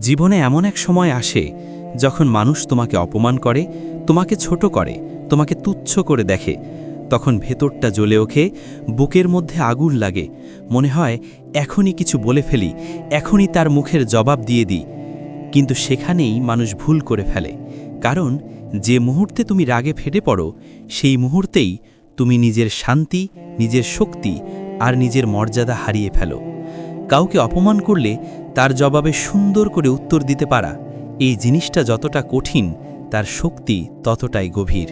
জীবনে এমন এক সময় আসে যখন মানুষ তোমাকে অপমান করে, তোমাকে ছোট করে, তোমাকে তুচ্ছ করে দেখে। তখন ভেতরটা জ্বলে ওঠে, বুকের মধ্যে আগুন লাগে। মনে হয়, এখনই কিছু বলে ফেলি, এখনই তার মুখের জবাব দিয়ে দিই। কিন্তু সেখানেই মানুষ ভুল করে ফেলে। কারণ, যে মুহূর্তে তুমি রাগে ফেটে পড়ো, সেই মুহূর্তেই তুমি নিজের শান্তি, নিজের শক্তি আর নিজের মর্যাদা হারিয়ে ফেলো। কাউকে অপমান করলে তার জবাবে সুন্দর করে উত্তর দিতে পারা, এই জিনিসটা যতটা কঠিন, তার শক্তি ততটাই গভীর।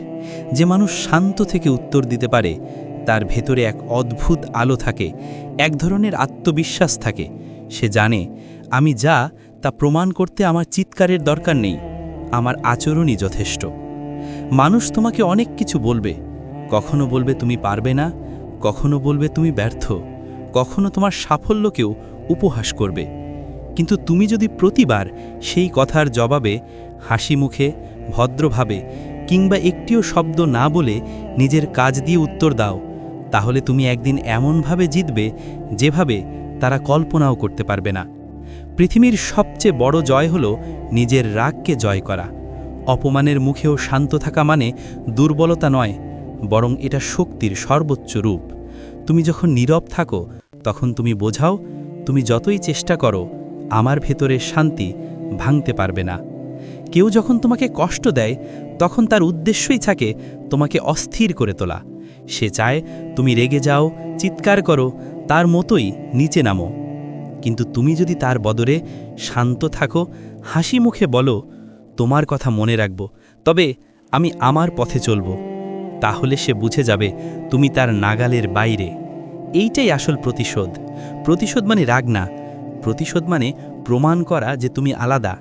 যে মানুষ শান্ত থেকে উত্তর দিতে পারে, তার ভেতরে এক অদ্ভুত আলো থাকে, এক ধরনের আত্মবিশ্বাস থাকে। সে জানে, আমি যা, তা প্রমাণ করতে আমার চিৎকারের দরকার নেই, আমার আচরণই যথেষ্ট। মানুষ তোমাকে অনেক কিছু বলবে, কখনো বলবে তুমি পারবে না, কখনো বলবে তুমি ব্যর্থ, কখনো তোমার সাফল্যকেও উপহাস করবে। কিন্তু তুমি যদি প্রতিবার সেই কথার জবাবে, হাসি মুখে, ভদ্রভাবে কিংবা একটিও শব্দ না বলে নিজের কাজ দিয়ে উত্তর দাও, তাহলে তুমি একদিন এমনভাবে জিতবে যেভাবে তারা কল্পনাও করতে পারবে না। পৃথিবীর সবচেয়ে বড় জয় হল নিজের রাগকে জয় করা। অপমানের মুখেও শান্ত থাকা মানে দুর্বলতা নয়, বরং এটা শক্তির সর্বোচ্চ রূপ। তুমি যখন নীরব থাকো, তখন তুমি বোঝাও, তুমি যতই চেষ্টা করো আমার ভেতরের শান্তি ভাঙতে পারবে না। কেউ যখন তোমাকে কষ্ট দেয়, তখন তার উদ্দেশ্যই থাকে তোমাকে অস্থির করে তোলা। সে চায় তুমি রেগে যাও, চিৎকার করো, তার মতোই নিচে নামো। কিন্তু তুমি যদি তার বদরে শান্ত থাকো, হাসি মুখে বলো, তোমার কথা মনে রাখব, তবে আমি আমার পথে চলব। তাহলে সে বুঝে যাবে তুমি তার নাগালের বাইরে। এইটাই আসল প্রতিশোধ। প্রতিশোধ মানে রাগ না প্রতিশোধ মানে প্রমাণ করা যে তুমি আলাদা।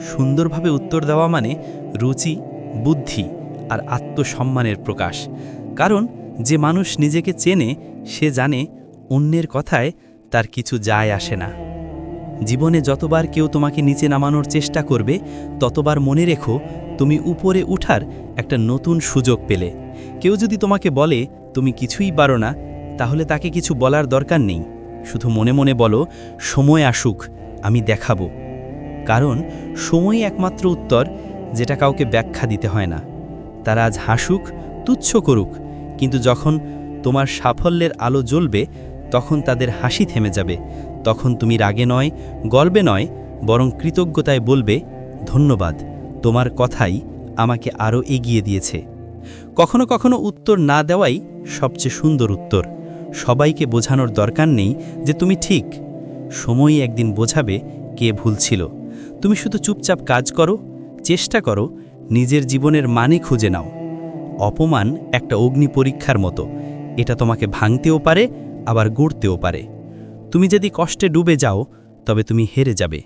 সুন্দরভাবে উত্তর দেওয়া মানে রুচি, বুদ্ধি আর আত্মসম্মানের প্রকাশ। কারণ যে মানুষ নিজেকে চেনে, সে জানে অন্যের কথায় তার কিছু যায় আসে না। জীবনে যতবার কেউ তোমাকে নিচে নামানোর চেষ্টা করবে, ততবার মনে রেখো তুমি উপরে উঠার একটা নতুন সুযোগ পেলে। কেউ যদি তোমাকে বলে, তুমি কিছুই পারো না, তাহলে তাকে কিছু বলার দরকার নেই। শুধু মনে মনে বলো, সময় আসুক, আমি দেখাবো। কারণ সময়ই একমাত্র উত্তর, যেটা কাউকে ব্যাখ্যা দিতে হয় না। তারা আজ হাসুক, তুচ্ছ করুক, কিন্তু যখন তোমার সাফল্যের আলো জ্বলবে, তখন তাদের হাসি থেমে যাবে। তখন তুমি রাগে নয়, গর্বে নয়, বরং কৃতজ্ঞতায় বলবে, ধন্যবাদ, তোমার কথাই আমাকে আরও এগিয়ে দিয়েছে। কখনো কখনো উত্তর না দেওয়াই সবচেয়ে সুন্দর উত্তর। সবাইকে বোঝানোর দরকার নেই যে তুমি ঠিক। সময়ই একদিন বোঝাবে কে ভুল ছিল। তুমি শুধু চুপচাপ কাজ করো, চেষ্টা করো, নিজের জীবনের মানে খুঁজে নাও। অপমান একটা অগ্নি পরীক্ষার মতো। এটা তোমাকে ভাঙতেও পারে, আবার গড়তেও পারে। তুমি যদি কষ্টে ডুবে যাও, তবে তুমি হেরে যাবে।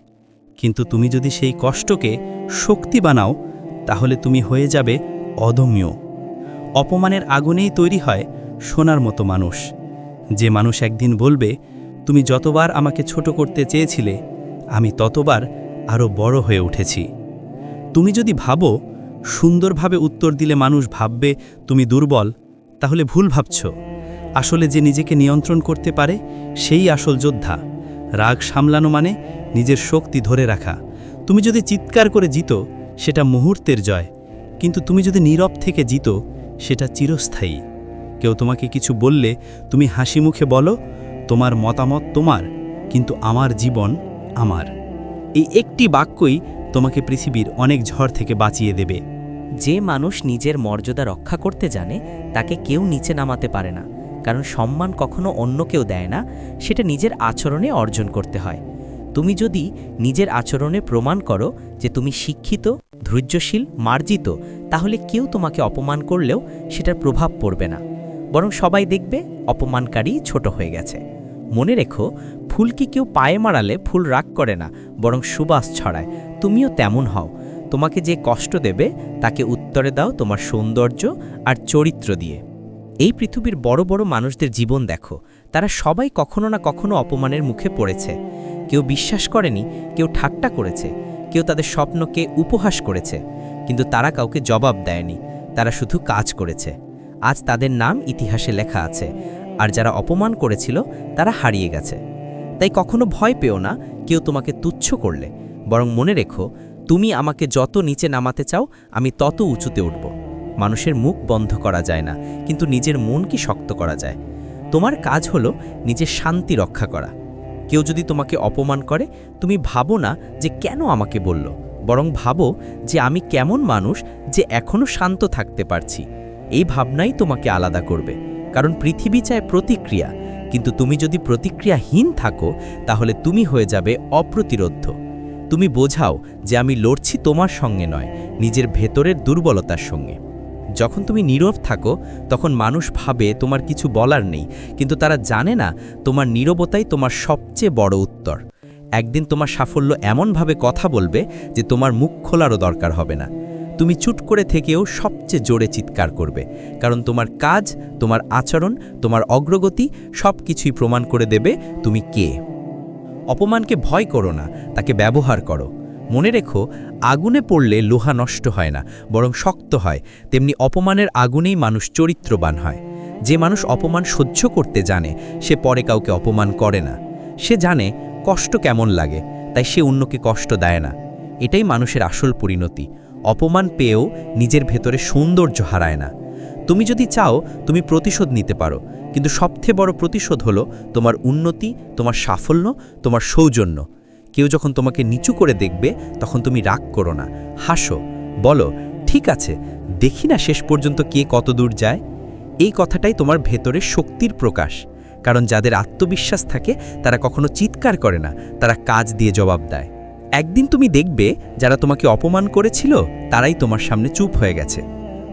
কিন্তু তুমি যদি সেই কষ্টকে শক্তি বানাও, তাহলে তুমি হয়ে যাবে অদম্য। অপমানের আগুনেই তৈরি হয় সোনার মতো মানুষ। যে মানুষ একদিন বলবে, তুমি যতবার আমাকে ছোট করতে চেয়েছিলে, আমি ততবার আরও বড় হয়ে উঠেছি। তুমি যদি ভাবো, সুন্দরভাবে উত্তর দিলে মানুষ ভাববে, তুমি দুর্বল, তাহলে ভুল ভাবছ। আসলে যে নিজেকে নিয়ন্ত্রণ করতে পারে, সেই আসল যোদ্ধা। রাগ সামলানো মানে নিজের শক্তি ধরে রাখা। তুমি যদি চিৎকার করে জিতো, সেটা মুহূর্তের জয়। কিন্তু তুমি যদি নীরব থেকে জিতো, সেটা চিরস্থায়ী। কেউ তোমাকে কিছু বললে তুমি হাসি মুখে বলো, তোমার মতামত তোমার, কিন্তু আমার জীবন আমার। এই একটি বাক্যই তোমাকে পৃথিবীর অনেক ঝড় থেকে বাঁচিয়ে দেবে। যে মানুষ নিজের মর্যাদা রক্ষা করতে জানে, তাকে কেউ নিচে নামাতে পারে না, কারণ সম্মান কখনো অন্য কেউ দেয় না, সেটা নিজের আচরণে অর্জন করতে হয়। তুমি যদি নিজের আচরণে প্রমাণ করো যে তুমি শিক্ষিত, ধৈর্যশীল, মার্জিত, তাহলে কেউ তোমাকে অপমান করলেও সেটার প্রভাব পড়বে না। বরং সবাই দেখবে অপমানকারী ছোট হয়ে গেছে। মনে রেখো, ফুলকে কেউ পায়ে মারালে ফুল রাগ করে না, বরং সুবাস ছড়ায়। তুমিও তেমন হও। তোমাকে যে কষ্ট দেবে, তাকে উত্তরে দাও তোমার সৌন্দর্য আর চরিত্র দিয়ে। এই পৃথিবীর বড় বড় মানুষদের জীবন দেখো। তারা সবাই কখনো না কখনো অপমানের মুখে পড়েছে। কেউ বিশ্বাস করেনি, কেউ ঠাট্টা করেছে, কেউ তাদের স্বপ্নকে উপহাস করেছে, কিন্তু তারা কাউকে জবাব দেয়নি। তারা শুধু কাজ করেছে। আজ তাদের নাম ইতিহাসে লেখা আছে, আর যারা অপমান করেছিল, তারা হারিয়ে গেছে। তাই কখনো ভয় পেও না, কেউ তোমাকে তুচ্ছ করলে। বরং মনে রেখো, তুমি আমাকে যত নিচে নামাতে চাও, আমি তত উঁচুতে উঠব। মানুষের মুখ বন্ধ করা যায় না, কিন্তু নিজের মন কি শক্ত করা যায়। তোমার কাজ হলো নিজের শান্তি রক্ষা করা। কেউ যদি তোমাকে অপমান করে, তুমি ভাবো না যে কেন আমাকে বলল, বরং ভাবো যে আমি কেমন মানুষ যে এখনও শান্ত থাকতে পারছি। এই ভাবনাই তোমাকে আলাদা করবে। কারণ পৃথিবী চায় প্রতিক্রিয়া। কিন্তু তুমি যদি প্রতিক্রিয়াহীন থাকো, তাহলে তুমি হয়ে যাবে অপ্রতিরোধ্য। তুমি বোঝাও যে আমি লড়ছি তোমার সঙ্গে নয়, নিজের ভেতরের দুর্বলতার সঙ্গে। যখন তুমি নীরব থাকো, তখন মানুষ ভাবে তোমার কিছু বলার নেই, কিন্তু তারা জানে না তোমার নীরবতাই তোমার সবচেয়ে বড় উত্তর। একদিন তোমার সাফল্য এমনভাবে কথা বলবে যে তোমার মুখ খোলারও দরকার হবে না। তুমি চুট করে থেকেও সবচেয়ে জোরে চিৎকার করবে, কারণ তোমার কাজ, তোমার আচরণ, তোমার অগ্রগতি সব কিছুই প্রমাণ করে দেবে তুমি কে। অপমানকে ভয় করো না, তাকে ব্যবহার করো। মনে রেখো, আগুনে পড়লে লোহা নষ্ট হয় না, বরং শক্ত হয়, তেমনি অপমানের আগুনেই মানুষ চরিত্রবান হয়। যে মানুষ অপমান সহ্য করতে জানে, সে পরে কাউকে অপমান করে না। সে জানে, কষ্ট কেমন লাগে, তাই সে অন্যকে কষ্ট দেয় না। এটাই মানুষের আসল পরিণতি। অপমান পেয়েও নিজের ভেতরে সৌন্দর্য হারায় না। তুমি যদি চাও, তুমি প্রতিশোধ নিতে পারো, কিন্তু সবথেকে বড় প্রতিশোধ হলো তোমার উন্নতি, তোমার সাফল্য, তোমার সৌজন্য। কেউ যখন তোমাকে নিচু করে দেখবে, তখন তুমি রাগ করো না, হাসো, বলো, ঠিক আছে, দেখি না শেষ পর্যন্ত কে কত দূর যায়? এই কথাটাই তোমার ভেতরে শক্তির প্রকাশ, কারণ যাদের আত্মবিশ্বাস থাকে, তারা কখনো চিৎকার করে না, তারা কাজ দিয়ে জবাব দেয়। একদিন তুমি দেখবে যারা তোমাকে অপমান করেছিল, তারাই তোমার সামনে চুপ হয়ে গেছে।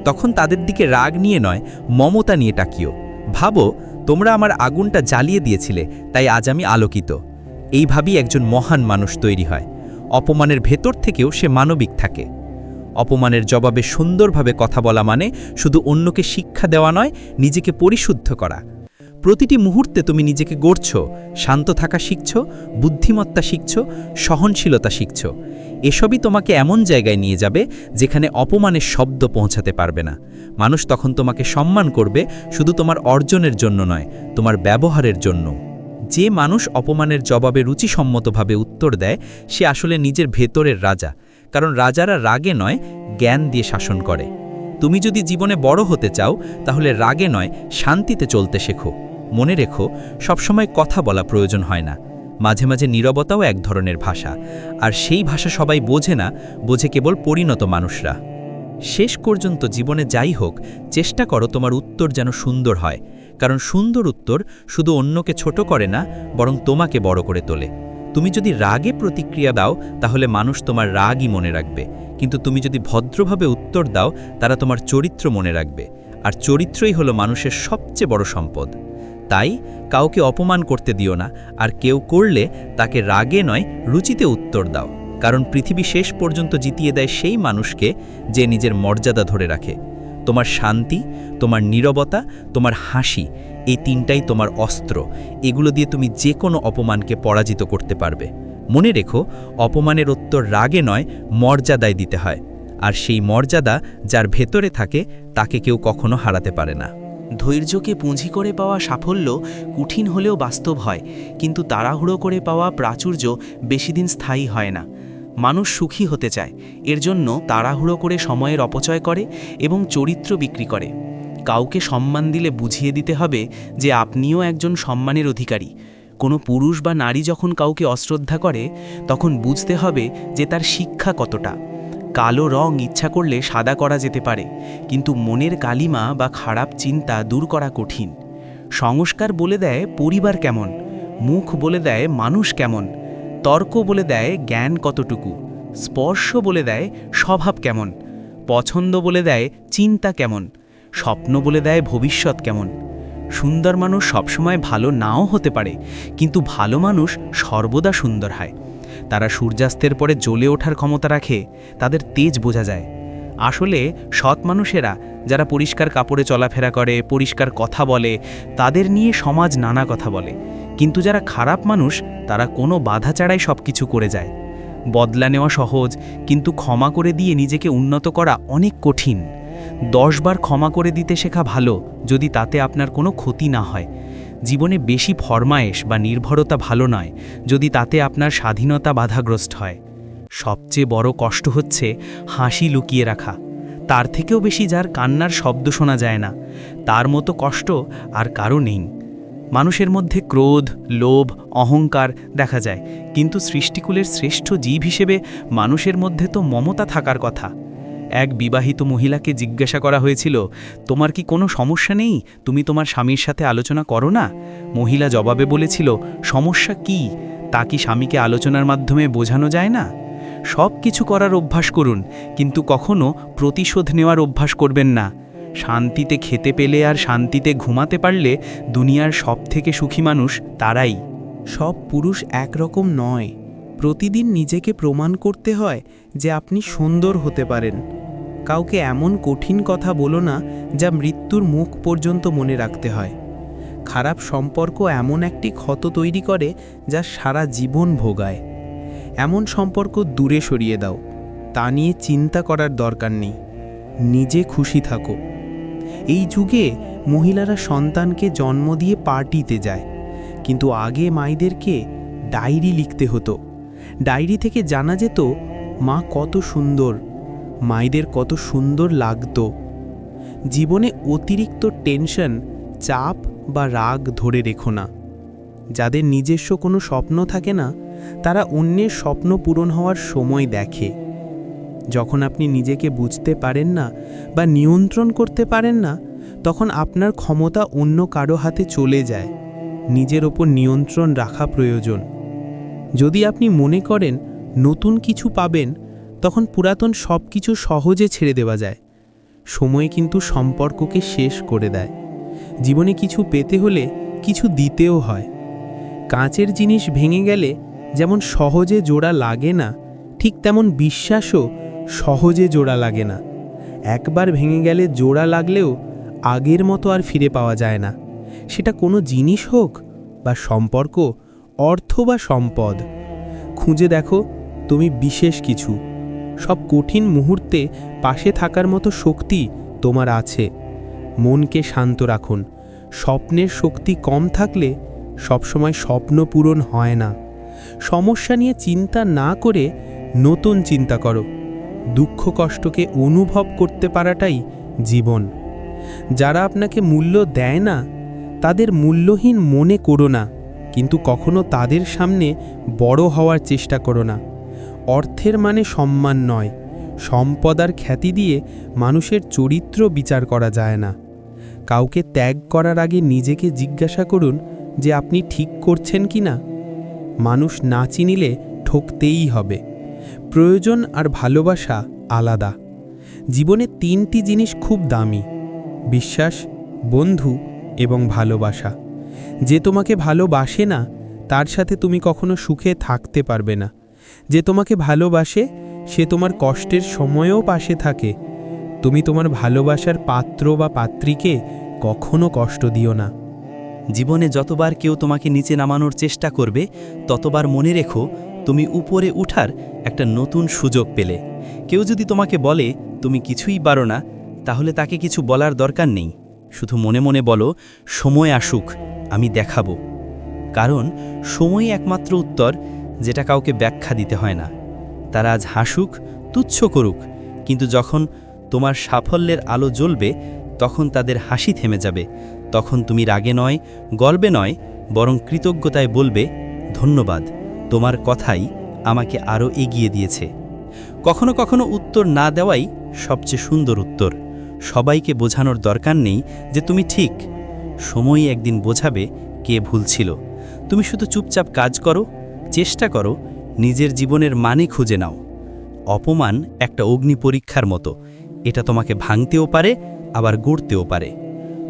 তখন তাদের দিকে রাগ নিয়ে নয়, মমতা নিয়ে টাকিও ভাবো, তোমরা আমার আগুনটা জ্বালিয়ে দিয়েছিলে, তাই আজ আমি আলোকিত। এইভাবেই একজন মহান মানুষ তৈরি হয়। অপমানের ভেতর থেকেও সে মানবিক থাকে। অপমানের জবাবে সুন্দরভাবে কথা বলা মানে শুধু অন্যকে শিক্ষা দেওয়া নয়, নিজেকে পরিশুদ্ধ করা। প্রতিটি মুহূর্তে তুমি নিজেকে গড়ছ, শান্ত থাকা শিখছ, বুদ্ধিমত্তা শিখছ, সহনশীলতা শিখছ। এসবই তোমাকে এমন জায়গায় নিয়ে যাবে যেখানে অপমানের শব্দ পৌঁছাতে পারবে না। মানুষ তখন তোমাকে সম্মান করবে শুধু তোমার অর্জনের জন্য নয়, তোমার ব্যবহারের জন্য। যে মানুষ অপমানের জবাবে রুচিসম্মতভাবে উত্তর দেয়, সে আসলে নিজের ভেতরের রাজা। কারণ রাজারা রাগে নয়, জ্ঞান দিয়ে শাসন করে। তুমি যদি জীবনে বড় হতে চাও, তাহলে রাগে নয়, শান্তিতে চলতে শেখো। মনে রেখো, সবসময় কথা বলা প্রয়োজন হয় না। মাঝে মাঝে নীরবতাও এক ধরনের ভাষা। আর সেই ভাষা সবাই বোঝে না, বোঝে কেবল পরিণত মানুষরা। শেষ পর্যন্ত জীবনে যাই হোক, চেষ্টা করো তোমার উত্তর যেন সুন্দর হয়। কারণ সুন্দর উত্তর শুধু অন্যকে ছোট করে না, বরং তোমাকে বড় করে তোলে। তুমি যদি রাগে প্রতিক্রিয়া দাও, তাহলে মানুষ তোমার রাগই মনে রাখবে। কিন্তু তুমি যদি ভদ্রভাবে উত্তর দাও, তারা তোমার চরিত্র মনে রাখবে। আর চরিত্রই হলো মানুষের সবচেয়ে বড় সম্পদ। তাই কাউকে অপমান করতে দিও না, আর কেউ করলে তাকে রাগে নয়, রুচিতে উত্তর দাও। কারণ পৃথিবী শেষ পর্যন্ত জিতিয়ে দেয় সেই মানুষকে যে নিজের মর্যাদা ধরে রাখে। তোমার শান্তি, তোমার নীরবতা, তোমার হাসি, এই তিনটাই তোমার অস্ত্র। এগুলো দিয়ে তুমি যে কোনো অপমানকে পরাজিত করতে পারবে। মনে রেখো, অপমানের উত্তর রাগে নয়, মর্যাদায় দিতে হয়। আর সেই মর্যাদা যার ভেতরে থাকে, তাকে কেউ কখনো হারাতে পারে না। ধৈর্যকে পুঁজি করে পাওয়া সাফল্য কঠিন হলেও বাস্তব হয়, কিন্তু তাড়াহুড়ো করে পাওয়া প্রাচুর্য বেশিদিন স্থায়ী হয় না। মানুষ সুখী হতে চায়, এর জন্য তাড়াহুড়ো করে সময়ের অপচয় করে এবং চরিত্র বিক্রি করে। কাউকে সম্মান দিলে বুঝিয়ে দিতে হবে যে আপনিও একজন সম্মানের অধিকারী। কোনো পুরুষ বা নারী যখন কাউকে অশ্রদ্ধা করে, তখন বুঝতে হবে যে তার শিক্ষা কতটা। কালো রং ইচ্ছা করলে সাদা করা যেতে পারে, কিন্তু মনের কালিমা বা খারাপ চিন্তা দূর করা কঠিন। সংস্কার বলে দেয় পরিবার কেমন, মুখ বলে দেয় মানুষ কেমন, তর্ক বলে দেয় জ্ঞান কতটুকু, স্পর্শ বলে দেয় স্বভাব কেমন, পছন্দ বলে দেয় চিন্তা কেমন, স্বপ্ন বলে দেয় ভবিষ্যৎ কেমন। সুন্দর মানুষ সবসময় ভালো নাও হতে পারে, কিন্তু ভালো মানুষ সর্বদা সুন্দর হয়। তারা সূর্যাস্তের পরে জ্বলে ওঠার ক্ষমতা রাখে, তাদের তেজ বোঝা যায়। আসলে সৎ মানুষেরা, যারা পরিষ্কার কাপড়ে চলাফেরা করে, পরিষ্কার কথা বলে, তাদের নিয়ে সমাজ নানা কথা বলে। কিন্তু যারা খারাপ মানুষ, তারা কোনো বাধা ছাড়াই সব কিছু করে যায়। বদলা নেওয়া সহজ, কিন্তু ক্ষমা করে দিয়ে নিজেকে উন্নত করা অনেক কঠিন। দশবার ক্ষমা করে দিতে শেখা ভালো, যদি তাতে আপনার কোনো ক্ষতি না হয়। জীবনে বেশি ফরমায়েশ বা নির্ভরতা ভালো নয় যদি তাতে আপনার স্বাধীনতা বাধাগ্রস্ত হয়। সবচেয়ে বড় কষ্ট হচ্ছে হাসি লুকিয়ে রাখা। তার থেকেও বেশি যার কান্নার শব্দ শোনা যায় না। তার মতো কষ্ট আর কারও নেই। মানুষের মধ্যে ক্রোধ, লোভ, অহংকার দেখা যায়। কিন্তু সৃষ্টিকুলের শ্রেষ্ঠ জীব হিসেবে মানুষের মধ্যে তো মমতা থাকার কথা। এক বিবাহিত মহিলাকে জিজ্ঞাসা করা হয়েছিল, তোমার কি কোনো সমস্যা নেই? তুমি তোমার স্বামীর সাথে আলোচনা করো না? মহিলা জবাবে বলেছিল, সমস্যা কি? তা কি স্বামীকে আলোচনার মাধ্যমে বোঝানো যায় না? সব কিছু করার অভ্যাস করুন, কিন্তু কখনো প্রতিশোধ নেওয়ার অভ্যাস করবেন না। শান্তিতে খেতে পেলে আর শান্তিতে ঘুমাতে পারলে দুনিয়ার সব থেকে সুখী মানুষ তারাই। সব পুরুষ একরকম নয়। প্রতিদিন নিজেকে প্রমাণ করতে হয় যে আপনি সুন্দর হতে পারেন। কাউকে এমন কঠিন কথা বলো না যা মৃত্যুর মুখ পর্যন্ত মনে রাখতে হয়। খারাপ সম্পর্ক এমন একটি ক্ষত তৈরি করে যা সারা জীবন ভোগায়। এমন সম্পর্ক দূরে সরিয়ে দাও, তা নিয়ে চিন্তা করার দরকার নেই, নিজে খুশি থাকো। এই যুগে মহিলারা সন্তানকে জন্ম দিয়ে পার্টিতে যায়, কিন্তু আগে মায়েদেরকে ডায়েরি লিখতে হতো। ডায়েরি থেকে জানা যেত, মা কত সুন্দর মায়েদের কত সুন্দর লাগতো। জীবনে অতিরিক্ত টেনশন, চাপ বা রাগ ধরে রেখো না। যাদের নিজস্ব কোনো স্বপ্ন থাকে না, তারা অন্যের স্বপ্ন পূরণ হওয়ার সময় দেখে। যখন আপনি নিজেকে বুঝতে পারেন না বা নিয়ন্ত্রণ করতে পারেন না, তখন আপনার ক্ষমতা অন্য কারও হাতে চলে যায়। নিজের ওপর নিয়ন্ত্রণ রাখা প্রয়োজন। যদি আপনি মনে করেন নতুন কিছু পাবেন তখন পুরাতন সব কিছু সহজে ছেড়ে দেওয়া যায়। সময় কিন্তু সম্পর্ককে শেষ করে দেয়। জীবনে কিছু পেতে হলে কিছু দিতেও হয়। কাঁচের জিনিস ভেঙে গেলে যেমন সহজে জোড়া লাগে না, ঠিক তেমন বিশ্বাসও সহজে জোড়া লাগে না। একবার ভেঙে গেলে জোড়া লাগলেও আগের মতো আর ফিরে পাওয়া যায় না। সেটা কোনো জিনিস হোক বা সম্পর্ক, অর্থ বা সম্পদ। খুঁজে দেখো, তুমি বিশেষ কিছু। সব কঠিন মুহূর্তে পাশে থাকার মতো শক্তি তোমার আছে। মনকে শান্ত রাখুন। স্বপ্নের শক্তি কম থাকলে সবসময় স্বপ্ন পূরণ হয় না। সমস্যা নিয়ে চিন্তা না করে নতুন চিন্তা করো। দুঃখ কষ্টকে অনুভব করতে পারাটাই জীবন। যারা আপনাকে মূল্য দেয় না, তাদের মূল্যহীন মনে করো না, কিন্তু কখনো তাদের সামনে বড় হওয়ার চেষ্টা করো না। অর্থের মানে সম্মান নয়। সম্পদ আর খ্যাতি দিয়ে মানুষের চরিত্র বিচার করা যায় না। কাউকে ত্যাগ করার আগে নিজেকে জিজ্ঞাসা করুন যে আপনি ঠিক করছেন কি না। মানুষ না চিনিলে ঠকতেই হবে। প্রয়োজন আর ভালোবাসা আলাদা। জীবনে তিনটি জিনিস খুব দামি। বিশ্বাস, বন্ধু এবং ভালোবাসা। যে তোমাকে ভালোবাসে না, তার সাথে তুমি কখনো সুখে থাকতে পারবে না। যে তোমাকে ভালোবাসে, সে তোমার কষ্টের সময়েও পাশে থাকে। তুমি তোমার ভালোবাসার পাত্র বা পাত্রীকে কখনো কষ্ট দিও না। জীবনে যতবার কেউ তোমাকে নিচে নামানোর চেষ্টা করবে, ততবার মনে রেখো, তুমি উপরে উঠার একটা নতুন সুযোগ পেলে। কেউ যদি তোমাকে বলে, তুমি কিছুই পারো না, তাহলে তাকে কিছু বলার দরকার নেই। শুধু মনে মনে বলো, সময় আসুক, আমি দেখাবো। কারণ, সময় একমাত্র উত্তর যেটা কাউকে ব্যাখ্যা দিতে হয় না। তারা আজ হাসুক, তুচ্ছ করুক, কিন্তু যখন তোমার সাফল্যের আলো জ্বলবে, তখন তাদের হাসি থেমে যাবে। তখন তুমি রাগে নয়, গর্বে নয়, বরং কৃতজ্ঞতায় বলবে, ধন্যবাদ, তোমার কথাই আমাকে আরও এগিয়ে দিয়েছে। কখনো কখনো উত্তর না দেওয়াই সবচেয়ে সুন্দর উত্তর। সবাইকে বোঝানোর দরকার নেই যে তুমি ঠিক। সময়ই একদিন বোঝাবে কে ভুল ছিল। তুমি শুধু চুপচাপ কাজ করো চেষ্টা করো নিজের জীবনের মানে খুঁজে নাও। অপমান একটা অগ্নি পরীক্ষার মতো। এটা তোমাকে ভাঙতেও পারে, আবার গড়তেও পারে।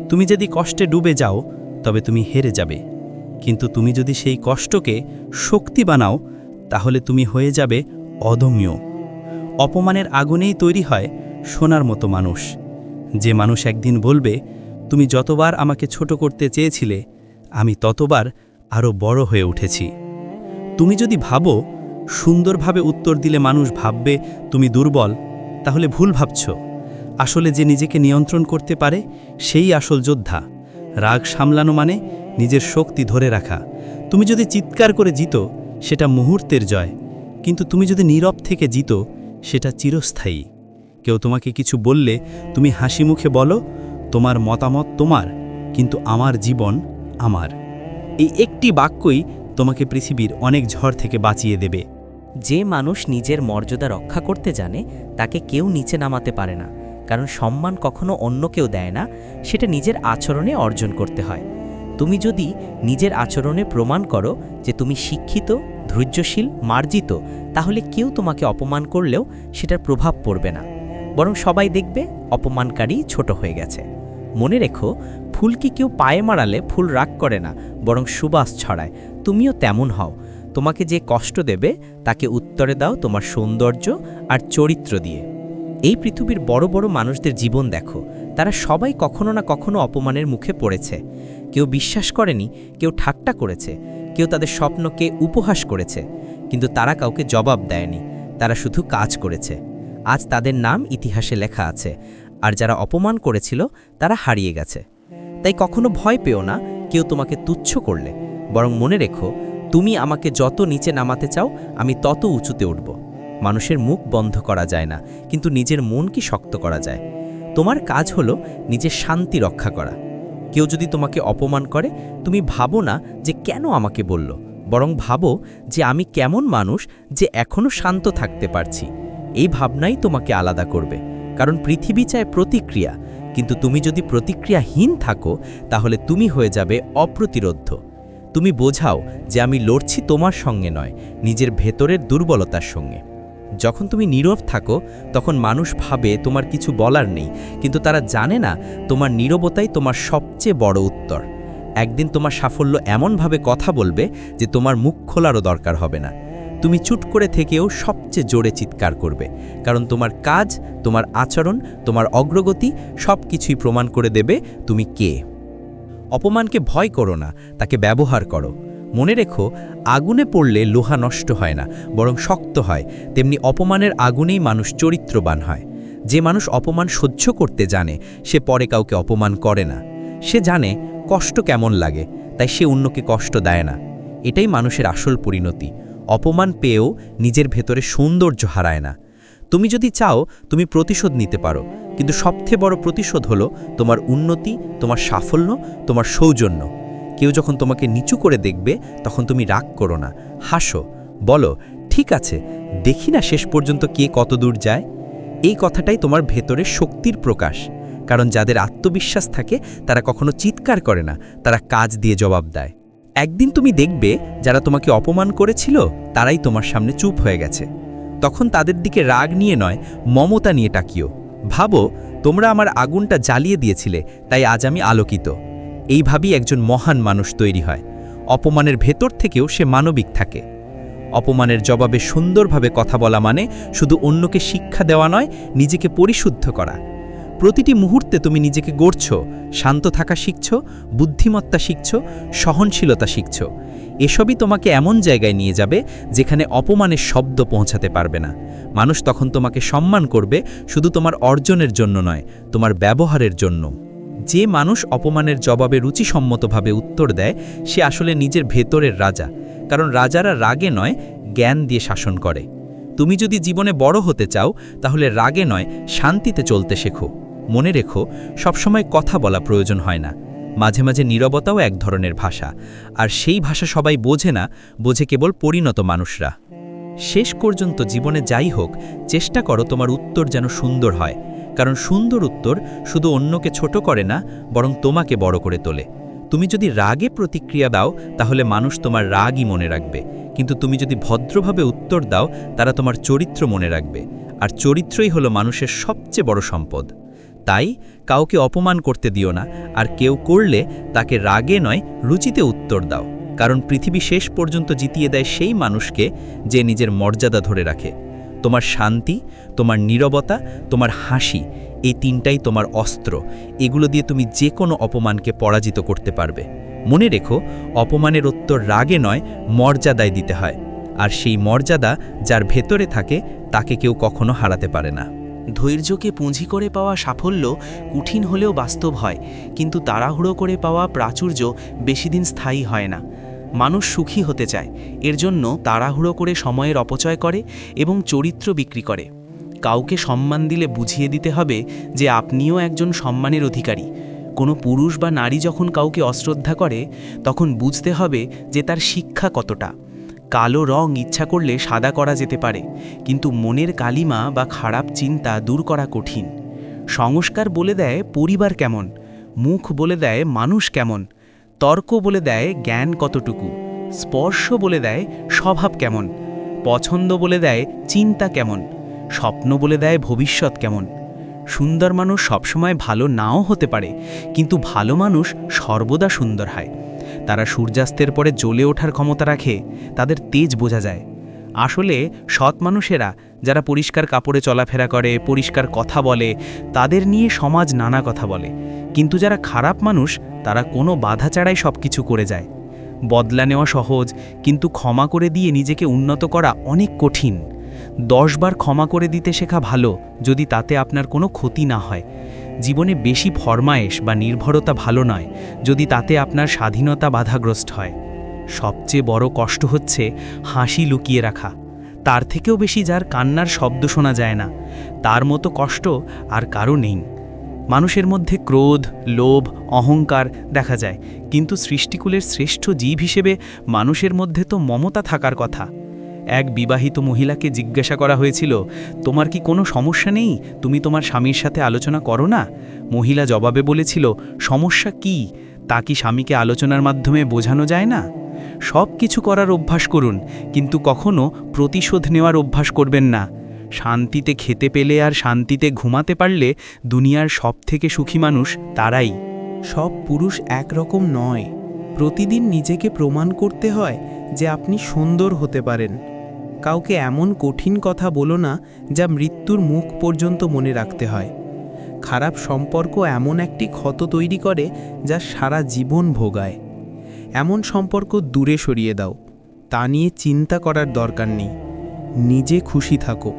তুমি যদি কষ্টে ডুবে যাও, তবে তুমি হেরে যাবে। কিন্তু তুমি যদি সেই কষ্টকে শক্তি বানাও, তাহলে তুমি হয়ে যাবে অদম্য। অপমানের আগুনেই তৈরি হয় সোনার মতো মানুষ। যে মানুষ একদিন বলবে, তুমি যতবার আমাকে ছোট করতে চেয়েছিলে, আমি ততবার আরও বড় হয়ে উঠেছি। তুমি যদি ভাবো, সুন্দরভাবে উত্তর দিলে মানুষ ভাববে, তুমি দুর্বল, তাহলে ভুল ভাবছ। আসলে যে নিজেকে নিয়ন্ত্রণ করতে পারে, সেই আসল যোদ্ধা। রাগ সামলানো মানে নিজের শক্তি ধরে রাখা। তুমি যদি চিৎকার করে জিতো, সেটা মুহূর্তের জয়। কিন্তু তুমি যদি নীরব থেকে জিতো, সেটা চিরস্থায়ী। কেউ তোমাকে কিছু বললে তুমি হাসি মুখে বলো, তোমার মতামত তোমার, কিন্তু আমার জীবন আমার। এই একটি বাক্যই তোমাকে পৃথিবীর অনেক ঝড় থেকে বাঁচিয়ে দেবে। যে মানুষ নিজের মর্যাদা রক্ষা করতে জানে, তাকে কেউ নিচে নামাতে পারে না, কারণ সম্মান কখনো অন্য কেউ দেয় না, সেটা নিজের আচরণে অর্জন করতে হয়। তুমি যদি নিজের আচরণে প্রমাণ করো যে তুমি শিক্ষিত, ধৈর্যশীল, মার্জিত, তাহলে কেউ তোমাকে অপমান করলেও সেটার প্রভাব পড়বে না। বরং সবাই দেখবে অপমানকারী ছোট হয়ে গেছে। মনে রেখো, ফুলকে কেউ পায়ে মারালে ফুল রাগ করে না, বরং সুবাস ছড়ায়। তুমিও তেমন হও। তোমাকে যে কষ্ট দেবে, তাকে উত্তরে দাও তোমার সৌন্দর্য আর চরিত্র দিয়ে। এই পৃথিবীর বড় বড় মানুষদের জীবন দেখো। তারা সবাই কখনো না কখনো অপমানের মুখে পড়েছে। কেউ বিশ্বাস করেনি, কেউ ঠাট্টা করেছে, কেউ তাদের স্বপ্নকে উপহাস করেছে, কিন্তু তারা কাউকে জবাব দেয়নি। তারা শুধু কাজ করেছে। আজ তাদের নাম ইতিহাসে লেখা আছে, আর যারা অপমান করেছিল, তারা হারিয়ে গেছে। তাই কখনো ভয় পেও না, কেউ তোমাকে তুচ্ছ করলে। বরং মনে রেখো, তুমি আমাকে যত নিচে নামাতে চাও, আমি তত উঁচুতে উঠব। মানুষের মুখ বন্ধ করা যায় না, কিন্তু নিজের মন কি শক্ত করা যায়। তোমার কাজ হলো নিজের শান্তি রক্ষা করা। কেউ যদি তোমাকে অপমান করে, তুমি ভাবো না যে কেন আমাকে বলল, বরং ভাবো যে আমি কেমন মানুষ যে এখনও শান্ত থাকতে পারছি। এই ভাবনাই তোমাকে আলাদা করবে, কারণ পৃথিবী চায় প্রতিক্রিয়া, কিন্তু তুমি যদি প্রতিক্রিয়াহীন থাকো, তাহলে তুমি হয়ে যাবে অপ্রতিরোধ্য। তুমি বোঝাও যে আমি লড়ছি তোমার সঙ্গে নয়, নিজের ভেতরের দুর্বলতার সঙ্গে। যখন তুমি নীরব থাকো, তখন মানুষ ভাবে তোমার কিছু বলার নেই, কিন্তু তারা জানে না তোমার নীরবতাই তোমার সবচেয়ে বড় উত্তর। একদিন তোমার সাফল্য এমনভাবে কথা বলবে যে তোমার মুখ খোলারও দরকার হবে না। তুমি চুট করে থেকেও সবচেয়ে জোরে চিৎকার করবে, কারণ তোমার কাজ, তোমার আচরণ, তোমার অগ্রগতি সব কিছুই প্রমাণ করে দেবে তুমি কে। অপমানকে ভয় করো না, তাকে ব্যবহার করো। মনে রেখো, আগুনে পড়লে লোহা নষ্ট হয় না, বরং শক্ত হয়, তেমনি অপমানের আগুনেই মানুষ চরিত্রবান হয়। যে মানুষ অপমান সহ্য করতে জানে, সে পরে কাউকে অপমান করে না। সে জানে, কষ্ট কেমন লাগে, তাই সে অন্যকে কষ্ট দেয় না। এটাই মানুষের আসল পরিণতি। অপমান পেয়েও নিজের ভেতরে সৌন্দর্য হারায় না। তুমি যদি চাও, তুমি প্রতিশোধ নিতে পারো। কিন্তু সবথেকে বড় প্রতিশোধ হলো তোমার উন্নতি, তোমার সাফল্য, তোমার সৌজন্য। কেউ যখন তোমাকে নিচু করে দেখবে, তখন তুমি রাগ করো না। হাসো, বলো, ঠিক আছে, দেখি না শেষ পর্যন্ত কে কত দূর যায়? এই কথাটাই তোমার ভেতরে শক্তির প্রকাশ। কারণ যাদের আত্মবিশ্বাস থাকে, তারা কখনো চিৎকার করে না, তারা কাজ দিয়ে জবাব দেয়। একদিন তুমি দেখবে, যারা তোমাকে অপমান করেছিল, তারাই তোমার সামনে চুপ হয়ে গেছে। তখন তাদের দিকে রাগ নিয়ে নয়, মমতা নিয়ে টাকিও ভাবো, তোমরা আমার আগুনটা জ্বালিয়ে দিয়েছিলে, তাই আজ আমি আলোকিত। এইভাবেই একজন মহান মানুষ তৈরি হয়। অপমানের ভেতর থেকেও সে মানবিক থাকে। অপমানের জবাবে সুন্দরভাবে কথা বলা মানে শুধু অন্যকে শিক্ষা দেওয়া নয়, নিজেকে পরিশুদ্ধ করা। প্রতিটি মুহূর্তে তুমি নিজেকে গড়ছ, শান্ত থাকা শিখছ, বুদ্ধিমত্তা শিখছ, সহনশীলতা শিখছ। এসবই তোমাকে এমন জায়গায় নিয়ে যাবে যেখানে অপমানের শব্দ পৌঁছাতে পারবে না। মানুষ তখন তোমাকে সম্মান করবে শুধু তোমার অর্জনের জন্য নয়, তোমার ব্যবহারের জন্য। যে মানুষ অপমানের জবাবে রুচিসম্মতভাবে উত্তর দেয়, সে আসলে নিজের ভেতরের রাজা, কারণ রাজারা রাগে নয়, জ্ঞান দিয়ে শাসন করে। তুমি যদি জীবনে বড় হতে চাও, তাহলে রাগে নয়, শান্তিতে চলতে শেখো। মনে রেখো, সবসময় কথা বলা প্রয়োজন হয় না। মাঝে মাঝে নীরবতাও এক ধরনের ভাষা। আর সেই ভাষা সবাই বোঝে না, বোঝে কেবল পরিণত মানুষরা। শেষ পর্যন্ত জীবনে যাই হোক, চেষ্টা করো তোমার উত্তর যেন সুন্দর হয়। কারণ সুন্দর উত্তর শুধু অন্যকে ছোট করে না, বরং তোমাকে বড় করে তোলে। তুমি যদি রাগে প্রতিক্রিয়া দাও, তাহলে মানুষ তোমার রাগই মনে রাখবে। কিন্তু তুমি যদি ভদ্রভাবে উত্তর দাও, তারা তোমার চরিত্র মনে রাখবে। আর চরিত্রই হলো মানুষের সবচেয়ে বড় সম্পদ। তাই কাউকে অপমান করতে দিও না, আর কেউ করলে তাকে রাগে নয়, রুচিতে উত্তর দাও। কারণ পৃথিবী শেষ পর্যন্ত জিতিয়ে দেয় সেই মানুষকে যে নিজের মর্যাদা ধরে রাখে। তোমার শান্তি, তোমার নীরবতা, তোমার হাসি, এই তিনটাই তোমার অস্ত্র। এগুলো দিয়ে তুমি যে কোনো অপমানকে পরাজিত করতে পারবে। মনে রেখো, অপমানের উত্তর রাগে নয়, মর্যাদায় দিতে হয়। আর সেই মর্যাদা যার ভেতরে থাকে, তাকে কেউ কখনো হারাতে পারে না। ধৈর্যকে পুঁজি করে পাওয়া সাফল্য কঠিন হলেও বাস্তব হয়, কিন্তু তাড়াহুড়ো করে পাওয়া প্রাচুর্য বেশিদিন স্থায়ী হয় না। মানুষ সুখী হতে চায়, এর জন্য তাড়াহুড়ো করে সময়ের অপচয় করে এবং চরিত্র বিক্রি করে। কাউকে সম্মান দিলে বুঝিয়ে দিতে হবে যে আপনিও একজন সম্মানের অধিকারী। কোনো পুরুষ বা নারী যখন কাউকে অশ্রদ্ধা করে, তখন বুঝতে হবে যে তার শিক্ষা কতটা। কালো রং ইচ্ছা করলে সাদা করা যেতে পারে, কিন্তু মনের কালিমা বা খারাপ চিন্তা দূর করা কঠিন। সংস্কার বলে দেয় পরিবার কেমন, মুখ বলে দেয় মানুষ কেমন, তর্ক বলে দেয় জ্ঞান কতটুকু, স্পর্শ বলে দেয় স্বভাব কেমন, পছন্দ বলে দেয় চিন্তা কেমন, স্বপ্ন বলে দেয় ভবিষ্যৎ কেমন। সুন্দর মানুষ সবসময় ভালো নাও হতে পারে, কিন্তু ভালো মানুষ সর্বদা সুন্দর হয়। তারা সূর্যাস্তের পরে জ্বলে ওঠার ক্ষমতা রাখে, তাদের তেজ বোঝা যায়। আসলে সৎ মানুষেরা যারা পরিষ্কার কাপড়ে চলাফেরা করে, পরিষ্কার কথা বলে, তাদের নিয়ে সমাজ নানা কথা বলে। কিন্তু যারা খারাপ মানুষ, তারা কোনো বাধা ছাড়াই সব কিছু করে যায়। বদলা নেওয়া সহজ, কিন্তু ক্ষমা করে দিয়ে নিজেকে উন্নত করা অনেক কঠিন। দশবার ক্ষমা করে দিতে শেখা ভালো, যদি তাতে আপনার কোনো ক্ষতি না হয়। জীবনে বেশি ফরমায়েশ বা নির্ভরতা ভালো নয় যদি তাতে আপনার স্বাধীনতা বাধাগ্রস্ত হয়। সবচেয়ে বড় কষ্ট হচ্ছে হাসি লুকিয়ে রাখা। তার থেকেও বেশি যার কান্নার শব্দ শোনা যায় না। তার মতো কষ্ট আর কারও নেই। মানুষের মধ্যে ক্রোধ, লোভ, অহংকার দেখা যায়। কিন্তু সৃষ্টিকুলের শ্রেষ্ঠ জীব হিসেবে মানুষের মধ্যে তো মমতা থাকার কথা। এক বিবাহিত মহিলাকে জিজ্ঞাসা করা হয়েছিল, তোমার কি কোনো সমস্যা নেই? তুমি তোমার স্বামীর সাথে আলোচনা করো না? মহিলা জবাবে বলেছিল, সমস্যা কি? তা কি স্বামীকে আলোচনার মাধ্যমে বোঝানো যায় না? সব কিছু করার অভ্যাস করুন, কিন্তু কখনো প্রতিশোধ নেওয়ার অভ্যাস করবেন না। শান্তিতে খেতে পেলে আর শান্তিতে ঘুমাতে পারলে দুনিয়ার সব থেকে সুখী মানুষ তারাই। সব পুরুষ একরকম নয়। প্রতিদিন নিজেকে প্রমাণ করতে হয় যে আপনি সুন্দর হতে পারেন। কাউকে এমন কঠিন কথা বলো না যা মৃত্যুর মুখ পর্যন্ত মনে রাখতে হয়। খারাপ সম্পর্ক এমন একটি ক্ষত তৈরি করে যা সারা জীবন ভোগায়। এমন সম্পর্ক দূরে সরিয়ে দাও, তা নিয়ে চিন্তা করার দরকার নেই, নিজে খুশি থাকো।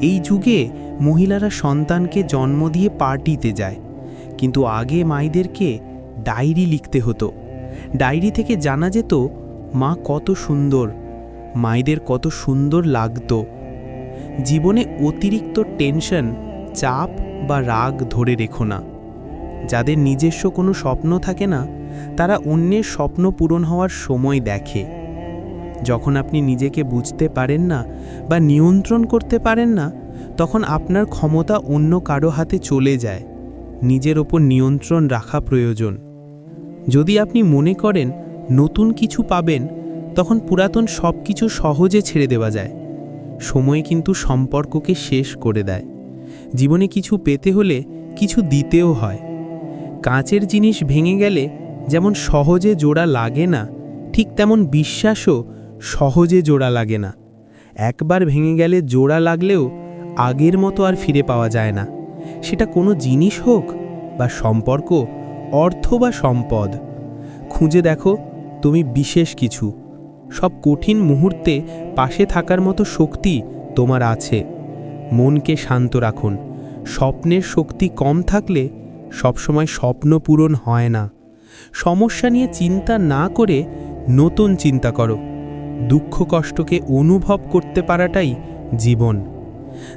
এই যুগে মহিলারা সন্তানকে জন্ম দিয়ে পার্টিতে যায়, কিন্তু আগে মায়েদেরকে ডায়েরি লিখতে হতো। ডায়েরি থেকে জানা যেত, মা কত সুন্দর মায়েদের কত সুন্দর লাগতো। জীবনে অতিরিক্ত টেনশন, চাপ বা রাগ ধরে রেখো না। যাদের নিজস্ব কোনো স্বপ্ন থাকে না, তারা অন্যের স্বপ্ন পূরণ হওয়ার সময় দেখে। যখন আপনি নিজেকে বুঝতে পারেন না বা নিয়ন্ত্রণ করতে পারেন না, তখন আপনার ক্ষমতা অন্য কারও হাতে চলে যায়। নিজের ওপর নিয়ন্ত্রণ রাখা প্রয়োজন। যদি আপনি মনে করেন নতুন কিছু পাবেন তখন পুরাতন সব কিছু সহজে ছেড়ে দেওয়া যায়। সময় কিন্তু সম্পর্ককে শেষ করে দেয়। জীবনে কিছু পেতে হলে কিছু দিতেও হয়। কাঁচের জিনিস ভেঙে গেলে যেমন সহজে জোড়া লাগে না, ঠিক তেমন বিশ্বাসও সহজে জোড়া লাগে না। একবার ভেঙে গেলে জোড়া লাগলেও আগের মতো আর ফিরে পাওয়া যায় না। সেটা কোনো জিনিস হোক বা সম্পর্ক, অর্থ বা সম্পদ। খুঁজে দেখো, তুমি বিশেষ কিছু। সব কঠিন মুহূর্তে পাশে থাকার মতো শক্তি তোমার আছে। মনকে শান্ত রাখুন। স্বপ্নের শক্তি কম থাকলে সবসময় স্বপ্ন পূরণ হয় না। সমস্যা নিয়ে চিন্তা না করে নতুন চিন্তা করো। দুঃখ কষ্টকে অনুভব করতে পারাটাই জীবন।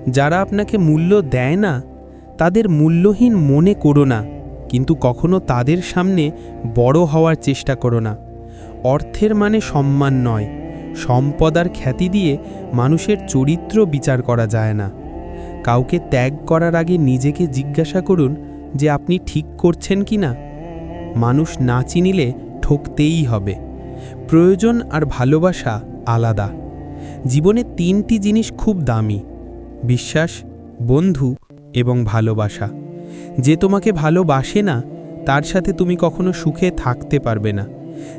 যারা আপনাকে মূল্য দেয় না, তাদের মূল্যহীন মনে করো না, কিন্তু কখনো তাদের সামনে বড় হওয়ার চেষ্টা করো না। অর্থের মানে সম্মান নয়। সম্পদ আর খ্যাতি দিয়ে মানুষের চরিত্র বিচার করা যায় না। কাউকে ত্যাগ করার আগে নিজেকে জিজ্ঞাসা করুন যে আপনি ঠিক করছেন কি না। মানুষ না চিনিলে ঠকতেই হবে। প্রয়োজন আর ভালোবাসা আলাদা। জীবনে তিনটি জিনিস খুব দামি, বিশ্বাস, বন্ধু এবং ভালোবাসা। যে তোমাকে ভালোবাসে না, তার সাথে তুমি কখনো সুখে থাকতে পারবে না।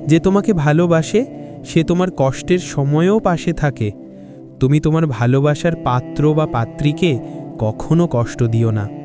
যে তোমাকে ভালোবাসে, সে তোমার কষ্টের সময়ও পাশে থাকে। তুমি তোমার ভালোবাসার পাত্র বা পাত্রীকে কখনো কষ্ট দিও না।